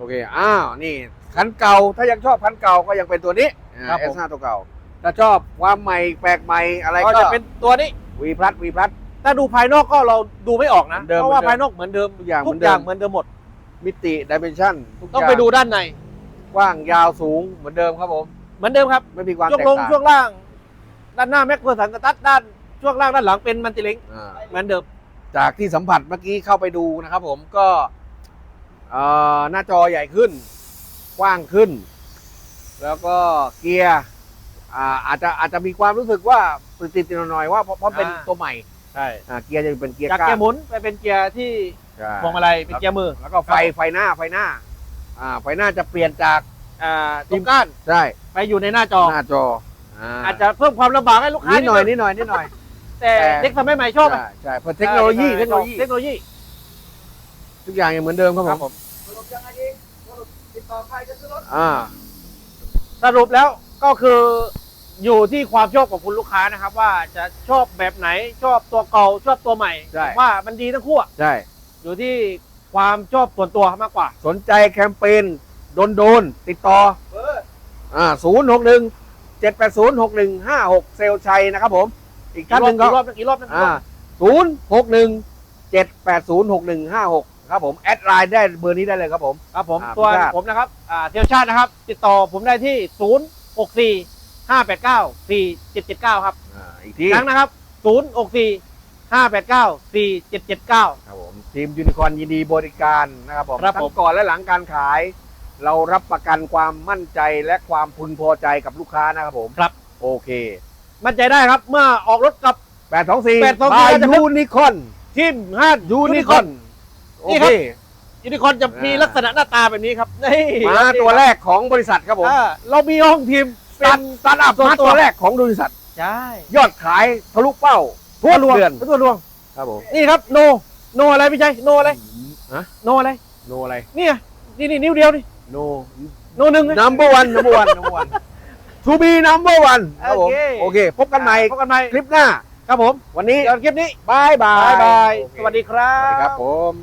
โอเค อ้าว นี่คันเก่า ถ้ายังชอบคันเก่าก็ยังเป็นตัวนี้ครับเอผม สห้าตัวเก่า ถ้าชอบความใหม่แปลกใหม่อะไรก็ก็จะเป็นตัวนี้ วีพลัสวีพลัส ถ้าดูภายนอกก็เราดูไม่ออกนะ เหมือนเดิมเพราะว่าเหมือนเดิม ภายนอกเหมือนเดิมทุกอย่างทุกเหมือนเดิมอย่างเหมือนเดิมหมด มิติดิเมนชันต้องไปดูด้านใน กว้างยาวสูงเหมือนเดิมครับผม เหมือนเดิมครับไม่มีความช่วงแตกลงต่างช่วงล่าง ด้านหน้าแม็กเฟอร์สันสตัดด้านช่วงล่างด้านหลังเป็นมันติเล็งอ่าเหมือนเดิม จากที่สัมผัสเมื่อกี้เข้าไปดูนะครับผมก็เอ่อ หน้าจอใหญ่ขึ้น กว้างขึ้น แล้วก็เกียร์อ่าอาจจะอาจจะมีความรู้สึกว่าติดๆหน่อยๆว่าเพราะเพราะเป็นอ่าตัวใหม่ใช่อ่าเกียร์จะเป็นเกียร์จากก้าเกียร์หมุนไปเป็นเกียร์ที่ใช่พวงมาลัยเป็นเกียร์มือ แล้วก็ไฟไฟหน้าไฟหน้าอ่าไฟหน้าจะเปลี่ยนจากอ่าตรงก้านใช่ไปอยู่ในหน้าจอหน้าจออาอาจจะเพิ่มความลำบากให้ลูกค้านิดหน่อยนึนิงดหน่อยนิดหน่อยแต่แต่เด็กสมัยใหม่ชอบไหมใช่ใช่เพราะเทคโนโลยีเทคโนโลยีเทคโนโลยี ทุกอย่างยังเหมือนเดิมครับครับผผมมอ่า สรุปแล้วก็คืออยู่ที่ความชอบของคุณลูกค้านะครับ ว่าจะชอบแบบไหนชอบตัวเก่าชอบตัวใหม่ใช่ ผมว่ามันดีทั้งคู่อะใช่ อยู่ที่ความชอบส่วนตัวมากกว่า สนใจแคมเปญโดนโดนๆติดต่ออ่าศูนย์หกหนึ่งเจ็ดแปดศูนย์หกหนึ่งห้าหกเซลชัยนะครับผม อีกท่านหนึ่งก็กี่รอบกี่รอบกี่รอบอ่าศูนย์หกหนึ่งเจ็ดแปดศูนย์หกหนึ่งห้าหก ครับผมแอดไลน์ได้เบอร์นี้ได้เลยครับผม ครับผมอ่าตัวพิชาติผมนะครับอ่าเทียวชาตินะครับ ติดต่อผมได้ที่ 0 6 4 5 8 9 4 7 7 9 ครับอ่าอีกทีครั้งนะครับ 0 6 4 5 8 9 4 7 7 9 ครับผมทีมยูนิคอร์นยินดีบริการนะครับผมครับทั้ผงมก่อนและหลังการขาย เรารับประกันความมั่นใจและความพึงพอใจกับลูกค้านะครับผมครับ โอเคมั่นใจได้ครับเมื่อออกรถกับแปดสองสี่824 บายก็จะเป็นยูนิคอน ทีมห้ายูนิคอน โอนี่คเครับยูนิคอร์นจะมีอ่า ลักษณะหน้าตาแบบนี้ครับนี่มาตัวแรกของบริษัทครับผมอ่าเรามีห้องทีมสเป็ตาร์นทสตาร์ทอัพตัวมาตัวแรกของบริษัท ใช่ยอดขายทะลุเป้าทั่วลวงเดือนตัวลวงครับผม นี่ครับโน โนอะไรพี่ชัยโนอะไรฮะ โนอะไร โนอะไรเนี่ยนี่นี่นิ้วเดียวนี่โนโนหนึ่งนะ number one number one number one to be number one ครับผมโอเค โอเค พบกันใหม่พบกันใหม่คลิปหน้า ครับผมวันนี้ เดี๋ยวคลิปนี้บายบายบายบาย โอเคสวัสดีครัสวัสดีครับบ ผม